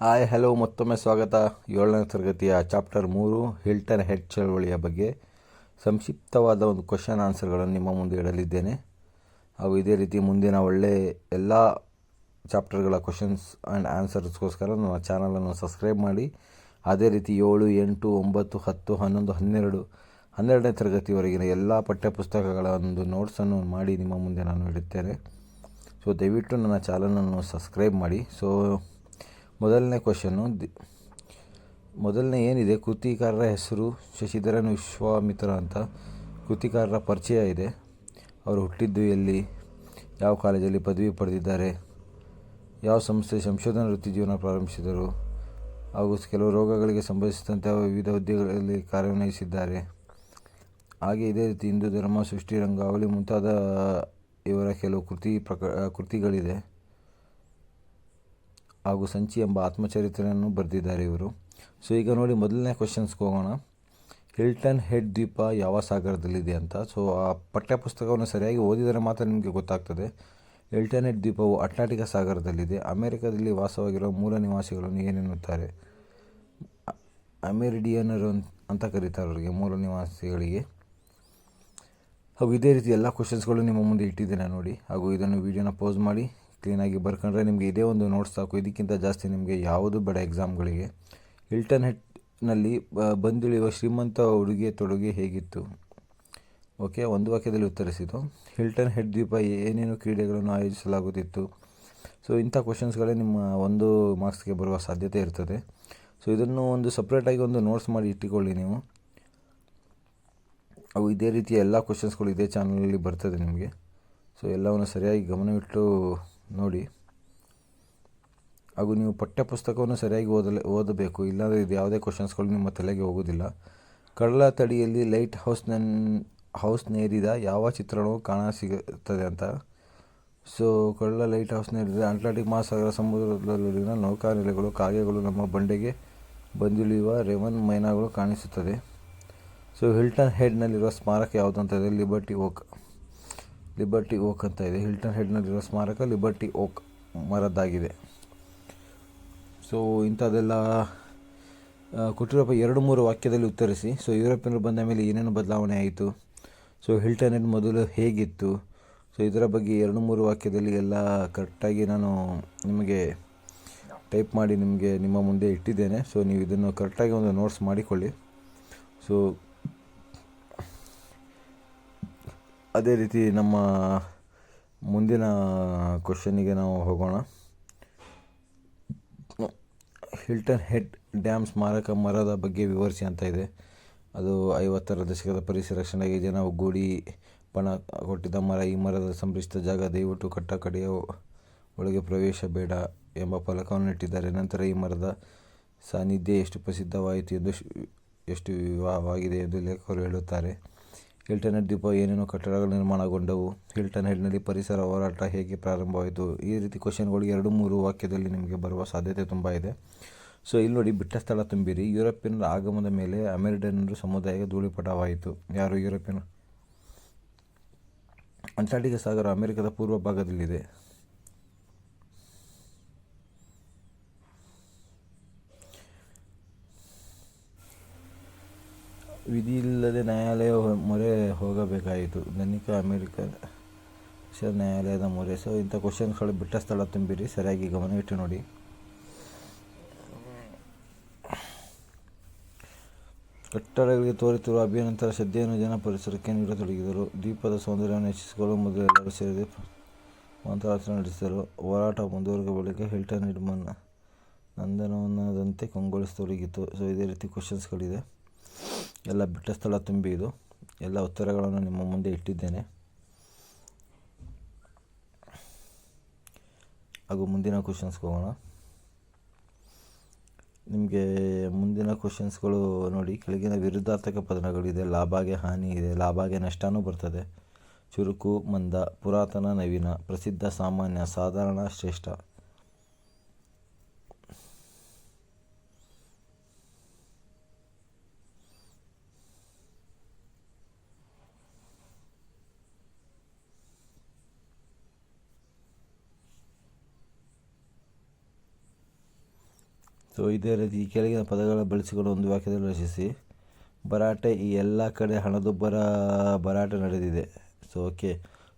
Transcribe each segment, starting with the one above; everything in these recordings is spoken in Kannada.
ಹಾಯ್ ಹಲೋ ಮತ್ತೊಮ್ಮೆ ಸ್ವಾಗತ. ಏಳನೇ ತರಗತಿಯ ಚಾಪ್ಟರ್ ಮೂರು ಹಿಲ್ಟನ್ ಹೆಡ್ ಚಳವಳಿಯ ಬಗ್ಗೆ. ಸಂಕ್ಷಿಪ್ತವಾದ ಒಂದು ಕ್ವಶನ್ ಆನ್ಸರ್ಗಳನ್ನು ನಿಮ್ಮ ಮುಂದೆ ಇಡಲಿದ್ದೇನೆ. ಹಾಗೂ ಇದೇ ರೀತಿ ಮುಂದಿನ ಒಳ್ಳೆ ಎಲ್ಲ ಚಾಪ್ಟರ್ಗಳ ಕ್ವಶನ್ಸ್ ಆ್ಯಂಡ್ ಆನ್ಸರ್ಸ್ಗೋಸ್ಕರ ನನ್ನ ಚಾನಲನ್ನು ಸಬ್ಸ್ಕ್ರೈಬ್ ಮಾಡಿ. ಅದೇ ರೀತಿ ಏಳು, ಎಂಟು, ಒಂಬತ್ತು, ಹತ್ತು, ಹನ್ನೊಂದು, ಹನ್ನೆರಡು, ಹನ್ನೆರಡನೇ ತರಗತಿವರೆಗಿನ ಎಲ್ಲ ಪಠ್ಯಪುಸ್ತಕಗಳ ಒಂದು ನೋಟ್ಸನ್ನು ಮಾಡಿ ನಿಮ್ಮ ಮುಂದೆ ನಾನು ಇಡುತ್ತೇನೆ. ಸೊ ದಯವಿಟ್ಟು ನನ್ನ ಚಾನಲನ್ನು ಸಬ್ಸ್ಕ್ರೈಬ್ ಮಾಡಿ. ಸೊ ಮೊದಲನೇ ಕ್ವಶನ್ನು ಮೊದಲನೇ ಏನಿದೆ? ಕೃತಿಕಾರರ ಹೆಸರು ಶಶಿಧರನ್ ವಿಶ್ವಾಮಿತ್ರ ಅಂತ. ಕೃತಿಕಾರರ ಪರಿಚಯ ಇದೆ. ಅವರು ಹುಟ್ಟಿದ್ದು ಎಲ್ಲಿ? ಯಾವ ಕಾಲೇಜಲ್ಲಿ ಪದವಿ ಪಡೆದಿದ್ದಾರೆ? ಯಾವ ಸಂಸ್ಥೆ ಸಂಶೋಧನಾ ವೃತ್ತಿ ಜೀವನ ಪ್ರಾರಂಭಿಸಿದರು? ಹಾಗೂ ಕೆಲವು ರೋಗಗಳಿಗೆ ಸಂಬಂಧಿಸಿದಂತೆ ವಿವಿಧ ಹುದ್ದೆಗಳಲ್ಲಿ ಕಾರ್ಯನಿರ್ವಹಿಸಿದ್ದಾರೆ. ಹಾಗೆ ಇದೇ ರೀತಿ ಹಿಂದೂ ಧರ್ಮ, ಸೃಷ್ಟಿ, ರಂಗಾವಳಿ ಮುಂತಾದ ಇವರ ಕೆಲವು ಕೃತಿ ಪ್ರಕ ಕೃತಿಗಳಿದೆ. ಹಾಗೂ ಸಂಚಿ ಎಂಬ ಆತ್ಮಚರಿತ್ರೆಯನ್ನು ಬರೆದಿದ್ದಾರೆ ಇವರು. ಸೊ, ಈಗ ನೋಡಿ ಮೊದಲನೇ ಕ್ವಶನ್ಸ್ಗೆ ಹೋಗೋಣ. ಹಿಲ್ಟನ್ ಹೆಡ್ ದ್ವೀಪ ಯಾವ ಸಾಗರದಲ್ಲಿದೆ ಅಂತ. ಸೊ, ಆ ಪಠ್ಯಪುಸ್ತಕವನ್ನು ಸರಿಯಾಗಿ ಓದಿದರೆ ಮಾತ್ರ ನಿಮಗೆ ಗೊತ್ತಾಗ್ತದೆ. ಹಿಲ್ಟನ್ ಹೆಡ್ ದ್ವೀಪವು ಅಟ್ಲಾಂಟಿಕ ಸಾಗರದಲ್ಲಿದೆ. ಅಮೆರಿಕದಲ್ಲಿ ವಾಸವಾಗಿರುವ ಮೂಲ ನಿವಾಸಿಗಳನ್ನು ಏನೆನ್ನುತ್ತಾರೆ? ಅಮೆರಿಡಿಯನರು ಅಂತ ಕರೀತಾರೆ ಅವರಿಗೆ ಮೂಲ ನಿವಾಸಿಗಳಿಗೆ. ಹಾಗೂ ಇದೇ ರೀತಿ ಎಲ್ಲ ಕ್ವಶನ್ಸ್ಗಳು ನಿಮ್ಮ ಮುಂದೆ ಇಟ್ಟಿದ್ದೇನೆ ನೋಡಿ. ಹಾಗೂ ಇದನ್ನು ವೀಡಿಯೋನ ಪೋಸ್ ಮಾಡಿ. ಕ್ಲೀನಾಗಿ ಬರ್ಕೊಂಡ್ರೆ ನಿಮಗೆ ಇದೇ ಒಂದು ನೋಟ್ಸ್ ಸಾಕು. ಇದಕ್ಕಿಂತ ಜಾಸ್ತಿ ನಿಮಗೆ ಯಾವುದು ಬೇಡ ಎಕ್ಸಾಮ್ಗಳಿಗೆ ಹಿಲ್ಟನ್ ಹೆಟ್ನಲ್ಲಿ ಬಂದಿಳಿಯುವ ಶ್ರೀಮಂತ ಉಡುಗೆ ತೊಡುಗೆ ಹೇಗಿತ್ತು? ಓಕೆ ಒಂದು ವಾಕ್ಯದಲ್ಲಿ ಉತ್ತರಿಸಿತು ಹಿಲ್ಟನ್ ಹೆಡ್ ದ್ವೀಪ ಏನೇನು ಕ್ರೀಡೆಗಳನ್ನು ಆಯೋಜಿಸಲಾಗುತ್ತಿತ್ತು? ಸೊ ಇಂಥ ಕ್ವಶನ್ಸ್ಗಳೇ ನಿಮ್ಮ ಒಂದು ಮಾರ್ಕ್ಸ್ಗೆ ಬರುವ ಸಾಧ್ಯತೆ ಇರ್ತದೆ. ಸೊ ಇದನ್ನು ಒಂದು ಸಪ್ರೇಟಾಗಿ ಒಂದು ನೋಟ್ಸ್ ಮಾಡಿ ಇಟ್ಟುಕೊಳ್ಳಿ ನೀವು. ಅವು ಇದೇ ರೀತಿಯ ಎಲ್ಲ ಕ್ವಶನ್ಸ್ಗಳು ಇದೇ ಚಾನಲಲ್ಲಿ ಬರ್ತದೆ ನಿಮಗೆ. ಸೊ ಎಲ್ಲವನ್ನು ಸರಿಯಾಗಿ ಗಮನವಿಟ್ಟು ನೋಡಿ. ಹಾಗೂ ನೀವು ಪಠ್ಯಪುಸ್ತಕವನ್ನು ಸರಿಯಾಗಿ ಓದಲೇ, ಓದಬೇಕು, ಇಲ್ಲಾಂದರೆ ಇದು ಯಾವುದೇ ಕ್ವಶನ್ಸ್ಗಳು ನಿಮ್ಮ ತಲೆಗೆ ಹೋಗೋದಿಲ್ಲ. ಕಡಲ ತಡಿಯಲ್ಲಿ ಲೈಟ್ ಹೌಸ್ನ ನೇರಿದ ಯಾವ ಚಿತ್ರಣವು ಕಾಣ ಸಿಗುತ್ತದೆ ಅಂತ. ಸೊ ಕಡಲ ಲೈಟ್ ಹೌಸ್ ನೇರಿದ ಅಟ್ಲಾಂಟಿಕ್ ಮಹಾಸಾಗರ ಸಮುದ್ರದಲ್ಲಿನ ನೌಕಾನೆಲೆಗಳು, ಕಾಗೆಗಳು ನಮ್ಮ ಬಂಡೆಗೆ ಬಂದಿಳಿಯುವ ರೆವನ್ ಮೈನಾಗಳು ಕಾಣಿಸುತ್ತದೆ. ಸೊ ಹಿಲ್ಟನ್ ಹೆಡ್ನಲ್ಲಿರುವ ಸ್ಮಾರಕ ಯಾವುದು ಅಂತಂದರೆ ಲಿಬರ್ಟಿ ಓಕ್ ಲಿಬರ್ಟಿ ಓಕ್ ಅಂತ ಇದೆ. ಹಿಲ್ಟನ್ ಹೆಡ್ನಲ್ಲಿರುವ ಸ್ಮಾರಕ ಲಿಬರ್ಟಿ ಓಕ್ ಮರದ್ದಾಗಿದೆ. ಸೊ ಇಂಥದ್ದೆಲ್ಲ ಕೊಟ್ಟಿರೋ ಎರಡು ಮೂರು ವಾಕ್ಯದಲ್ಲಿ ಉತ್ತರಿಸಿ. ಸೊ ಯುರೋಪಿಯನ್ರು ಬಂದ ಮೇಲೆ ಏನೇನು ಬದಲಾವಣೆ ಆಯಿತು? ಸೊ ಹಿಲ್ಟನ್ ಹೆಡ್ ಮೊದಲು ಹೇಗಿತ್ತು? ಸೊ ಇದರ ಬಗ್ಗೆ ಎರಡು ಮೂರು ವಾಕ್ಯದಲ್ಲಿ ಎಲ್ಲ ಕರೆಕ್ಟಾಗಿ ನಾನು ನಿಮಗೆ ಟೈಪ್ ಮಾಡಿ ನಿಮಗೆ ನಿಮ್ಮ ಮುಂದೆ ಇಟ್ಟಿದ್ದೇನೆ. ಸೊ ನೀವು ಇದನ್ನು ಕರೆಕ್ಟಾಗಿ ಒಂದು ನೋಟ್ಸ್ ಮಾಡಿಕೊಳ್ಳಿ. ಸೊ ಅದೇ ರೀತಿ ನಮ್ಮ ಮುಂದಿನ ಕ್ವಶನಿಗೆ ನಾವು ಹೋಗೋಣ. ಹಿಲ್ಟನ್ ಹೆಡ್ ಡ್ಯಾಮ್ ಸ್ಮಾರಕ ಮರದ ಬಗ್ಗೆ ವಿವರಿಸಿ ಅಂತ ಇದೆ. ಅದು ಐವತ್ತರ ದಶಕದ ಪರಿಸರ ರಕ್ಷಣೆಗೆ ಜನ ಒಗ್ಗೂಡಿ ಪಣ ಕೊಟ್ಟಿದ್ದ ಮರ, ಈ ಮರದ ಸಂರಕ್ಷಿತ ಜಾಗ ದಯವಿಟ್ಟು ಕಟ್ಟ ಕಡೆಯ ಒಳಗೆ ಪ್ರವೇಶ ಬೇಡ ಎಂಬ ಫಲಕವನ್ನು ಇಟ್ಟಿದ್ದಾರೆ. ನಂತರ ಈ ಮರದ ಸಾನ್ನಿಧ್ಯ ಎಷ್ಟು ಪ್ರಸಿದ್ಧವಾಯಿತು ಎಂದು ಎಷ್ಟು ವಿವಾಹವಾಗಿದೆ ಎಂದು ಲೇಖಕರು ಹೇಳುತ್ತಾರೆ. ಹಿಲ್ಟನ್ ಹೆಡ್ ದ್ವೀಪ ಏನೇನು ಕಟ್ಟಡಗಳು ನಿರ್ಮಾಣಗೊಂಡವು. ಹಿಲ್ಟನ್ ಹೆಡ್ನಲ್ಲಿ ಪರಿಸರ ಹೋರಾಟ ಹೇಗೆ ಪ್ರಾರಂಭವಾಯಿತು? ಈ ರೀತಿ ಕ್ವಶನ್ಗಳು ಎರಡು ಮೂರು ವಾಕ್ಯದಲ್ಲಿ ನಿಮಗೆ ಬರುವ ಸಾಧ್ಯತೆ ತುಂಬ ಇದೆ. ಸೊ, ಇಲ್ಲಿ ನೋಡಿ, ಬಿಟ್ಟ ಸ್ಥಳ ತುಂಬಿರಿ. ಯುರೋಪಿಯನ್ ಆಗಮನದ ಮೇಲೆ ಅಮೆರಿಕನ್ನರು ಸಮುದಾಯಕ್ಕೆ ಧೂಳಿಪಟವಾಯಿತು. ಯಾರು ಯುರೋಪಿಯನ್? ಅಂಟಾರ್ಟಿಕ ಸಾಗರ ಅಮೆರಿಕದ ಪೂರ್ವ ಭಾಗದಲ್ಲಿದೆ. ವಿಧಿಯಿಲ್ಲದೆ ನ್ಯಾಯಾಲಯ ಮೊರೆ ಹೋಗಬೇಕಾಯಿತು. ಧನಿಕ ಅಮೆರಿಕ ನ್ಯಾಯಾಲಯದ ಮೊರೆ. ಸೊ ಇಂಥ ಕ್ವಶನ್ಸ್ಗಳು ಬಿಟ್ಟ ಸ್ಥಳ ತುಂಬಿರಿ. ಸರಿಯಾಗಿ ಗಮನವಿಟ್ಟು ನೋಡಿ. ಕಟ್ಟಡಗಳಿಗೆ ತೋರಿತಿರುವ ಅಭಿನಂತರ ಶ್ರದ್ಧೆಯನ್ನು ಜನ ಪರಿಸರಕ್ಕೆ ನೀಡತೊಡಗಿದರು. ದೀಪದ ಸೌಂದರ್ಯವನ್ನು ಹೆಚ್ಚಿಸಿಕೊಳ್ಳಲು ಮೊದಲು ಎಲ್ಲರೂ ಸೇರಿದೆ ಮಂತ್ರಾಚರಣೆ ನಡೆಸಿದರು. ಹೋರಾಟ ಮುಂದುವರೆದ ಬಳಿಕ ಹಿಲ್ಟನ್ ನಿರ್ಮಾಣ ನಂದನವನದಂತೆ ಕಂಗೊಳಿಸತೊಡಗಿತು. ಸೊ ಇದೇ ರೀತಿ ಕ್ವಶನ್ಸ್ಗಳಿದೆ ಎಲ್ಲ ಬಿಟ್ಟ ಸ್ಥಳ ತುಂಬಿ ಇದು. ಎಲ್ಲ ಉತ್ತರಗಳನ್ನು ನಿಮ್ಮ ಮುಂದೆ ಇಟ್ಟಿದ್ದೇನೆ. ಹಾಗೂ ಮುಂದಿನ ಕ್ವಶನ್ಸ್ಗೆ ಹೋಗೋಣ. ನಿಮಗೆ ಮುಂದಿನ ಕ್ವಶನ್ಸ್ಗಳು ನೋಡಿ, ಕೆಳಗಿನ ವಿರುದ್ಧಾರ್ಥಕ ಪದಗಳಿದೆ ಲಾಭಾಗೆ ಹಾನಿ ಇದೆ, ಲಾಭಾಗೆ ನಷ್ಟನೂ ಬರ್ತದೆ. ಚುರುಕು, ಮಂದ, ಪುರಾತನ, ನವೀನ, ಪ್ರಸಿದ್ಧ, ಸಾಮಾನ್ಯ, ಸಾಧಾರಣ, ಶ್ರೇಷ್ಠ. ಸೊ ಇದೇ ರೀತಿ ಈ ಕೆಳಗಿನ ಪದಗಳ ಬಳಸಿಕೊಂಡು ಒಂದು ವಾಕ್ಯದಲ್ಲಿ ರಚಿಸಿ. ಭರಾಟೆ ಈ ಎಲ್ಲ ಕಡೆ ಹಣದುಬ್ಬರ ಭರಾಟೆ ನಡೆದಿದೆ. ಸೊ ಓಕೆ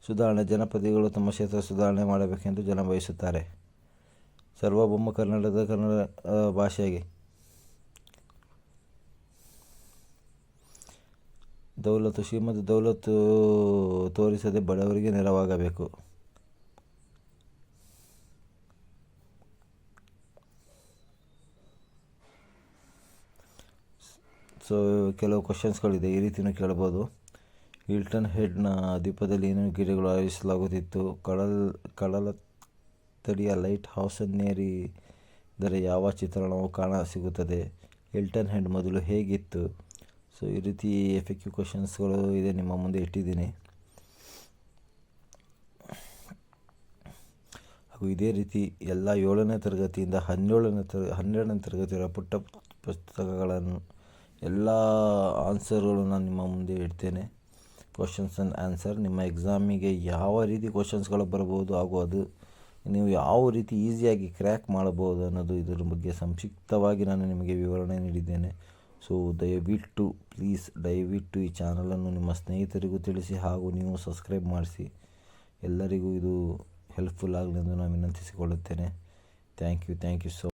ಸುಧಾರಣೆ ಜನಪದಿಗಳು ತಮ್ಮ ಕ್ಷೇತ್ರ ಸುಧಾರಣೆ ಮಾಡಬೇಕೆಂದು ಜನ ಬಯಸುತ್ತಾರೆ. ಸರ್ವಭೌಮ ಕನ್ನಡದ ಕನ್ನಡ ಭಾಷೆಯಾಗಿ. ದೌಲತ್ತು, ಶ್ರೀಮಂತ ದೌಲತ್ತು ತೋರಿಸದೆ ಬಡವರಿಗೆ ನೆರವಾಗಬೇಕು. ಸೊ ಕೆಲವು ಕ್ವಶನ್ಸ್ಗಳಿದೆ ಈ ರೀತಿಯೂ ಕೇಳ್ಬೋದು. ಹಿಲ್ಟನ್ ಹೆಡ್ನ ದ್ವೀಪದಲ್ಲಿ ಏನೇನು ಗಿಡಗಳು ಆಯೋಜಿಸಲಾಗುತ್ತಿತ್ತು ಕಡಲ್ ಕಡಲ ತಡಿಯ ಲೈಟ್ ಹೌಸನ್ನೇರಿದರೆ ಯಾವ ಚಿತ್ರಣವು ಕಾಣ ಸಿಗುತ್ತದೆ. ಹಿಲ್ಟನ್ ಹೆಡ್ ಮೊದಲು ಹೇಗಿತ್ತು? ಸೊ ಈ ರೀತಿ ಎಫ್ ಕ್ಯೂ ಕ್ವಶನ್ಸ್ಗಳು ಇದೆ. ನಿಮ್ಮ ಮುಂದೆ ಇಟ್ಟಿದ್ದೀನಿ. ಹಾಗೂ ಇದೇ ರೀತಿ ಎಲ್ಲ ಏಳನೇ ತರಗತಿಯಿಂದ ಹನ್ನೇಳನೇ ತರ ಹನ್ನೆರಡನೇ ತರಗತಿಯ ಪುಟ್ಟ ಪುಸ್ತಕಗಳನ್ನು ಎಲ್ಲ ಆನ್ಸರ್ಗಳು ನಾನು ನಿಮ್ಮ ಮುಂದೆ ಇಡ್ತೇನೆ. ಕ್ವಶನ್ಸ್ ಆ್ಯಂಡ್ ಆನ್ಸರ್ ನಿಮ್ಮ ಎಕ್ಸಾಮಿಗೆ ಯಾವ ರೀತಿ ಕ್ವಶನ್ಸ್ಗಳು ಬರ್ಬೋದು ಹಾಗೂ ಅದು ನೀವು ಯಾವ ರೀತಿ ಈಸಿಯಾಗಿ ಕ್ರ್ಯಾಕ್ ಮಾಡಬಹುದು ಅನ್ನೋದು ಇದರ ಬಗ್ಗೆ ಸಂಕ್ಷಿಪ್ತವಾಗಿ ನಾನು ನಿಮಗೆ ವಿವರಣೆ ನೀಡಿದ್ದೇನೆ. ಸೊ ದಯವಿಟ್ಟು ಪ್ಲೀಸ್ ದಯವಿಟ್ಟು ಈ ಚಾನಲನ್ನು ನಿಮ್ಮ ಸ್ನೇಹಿತರಿಗೂ ತಿಳಿಸಿ ಹಾಗೂ ನೀವು ಸಬ್ಸ್ಕ್ರೈಬ್ ಮಾಡಿಸಿ. ಎಲ್ಲರಿಗೂ ಇದು ಹೆಲ್ಪ್ಫುಲ್ ಆಗಲಿ ಎಂದು ನಾನು ವಿನಂತಿಸಿಕೊಳ್ಳುತ್ತೇನೆ. Thank you thank you so